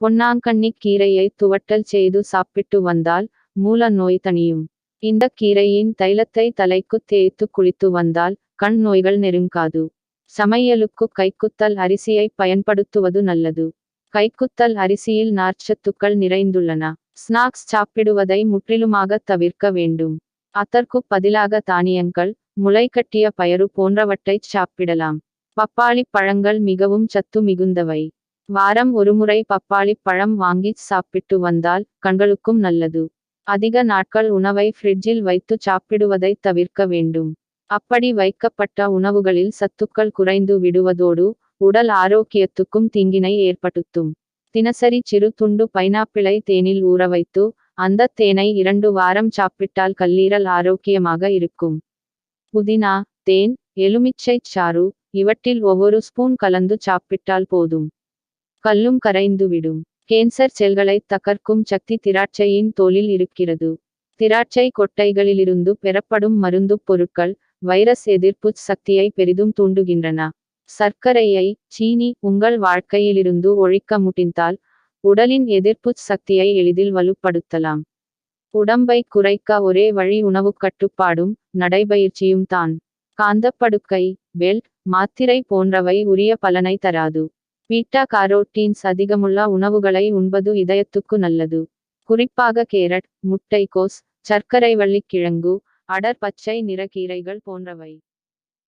பொன்னாங்கண்ணி கீரையை துவட்டல் செய்து சாப்பிட்டு வந்தால் மூல நோய் தணியும். இந்த கீரையின் தைலத்தை தலைக்கு தேய்த்து குளித்து வந்தால் கண் நோய்கள் நெருங்காது. சமையலுக்கு கைக்குத்தல் அரிசியை பயன்படுத்துவது நல்லது. கைக்குத்தல் அரிசியில் நார்ச்சத்துக்கள் நிறைந்துள்ளன. ஸ்நாக்ஸ் சாப்பிடுவதை முற்றிலுமாக தவிர்க்க வேண்டும். அதற்கு பதிலாக தானியங்கள் முளைக்கட்டிய பயறு போன்றவற்றைச் சாப்பிடலாம். பப்பாளி பழங்கள் மிகவும் சத்து மிகுந்தவை. வாரம் ஒருமுறை பப்பாளி பழம் வாங்கி சாப்பிட்டு வந்தால் கண்களுக்கும் நல்லது. அதிக நாட்கள் உணவை ஃப்ரிட்ஜில் வைத்து சாப்பிடுவதை தவிர்க்க வேண்டும். அப்படி வைக்கப்பட்ட உணவுகளில் சத்துக்கள் குறைந்து விடுவதோடு உடல் ஆரோக்கியத்துக்கும் தீங்கினை ஏற்படுத்தும். தினசரி சிறு துண்டு பைனாப்பிளை தேனில் ஊற வைத்து அந்த தேனை இரண்டு வாரம் சாப்பிட்டால் கல்லீரல் ஆரோக்கியமாக இருக்கும். புதினா தேன் எலுமிச்சை சாறு இவற்றில் ஒவ்வொரு ஸ்பூன் கலந்து சாப்பிட்டால் போதும். கல்லும் கரைந்துவிடும். கேன்சர் செல்களை தகர்க்கும் சக்தி திராட்சையின் தோலில் இருக்கிறது. திராட்சை கொட்டைகளிலிருந்து பெறப்படும் மருந்து பொருட்கள் வைரஸ் எதிர்ப்பு சக்தியை பெரிதும் தூண்டுகின்றன. சர்க்கரையை சீனி உங்கள் வாழ்க்கையிலிருந்து ஒழிக்க முடிந்தால் உடலின் எதிர்ப்பு சக்தியை எளிதில் வலுப்படுத்தலாம். உடம்பை குறைக்க ஒரே வழி உணவு கட்டுப்பாடும் நடைபயிற்சியும் தான். காந்தப்படுக்கை பெல்ட் மாத்திரை போன்றவை உரிய பலனை தராது. பீட்டா காரோட்டீன்ஸ் அதிகமுள்ள உணவுகளை உண்பது இதயத்துக்கு நல்லது. குறிப்பாக கேரட் முட்டைக்கோஸ் சர்க்கரை வள்ளிக்கிழங்கு அடர் பச்சை நிற கீரைகள் போன்றவை.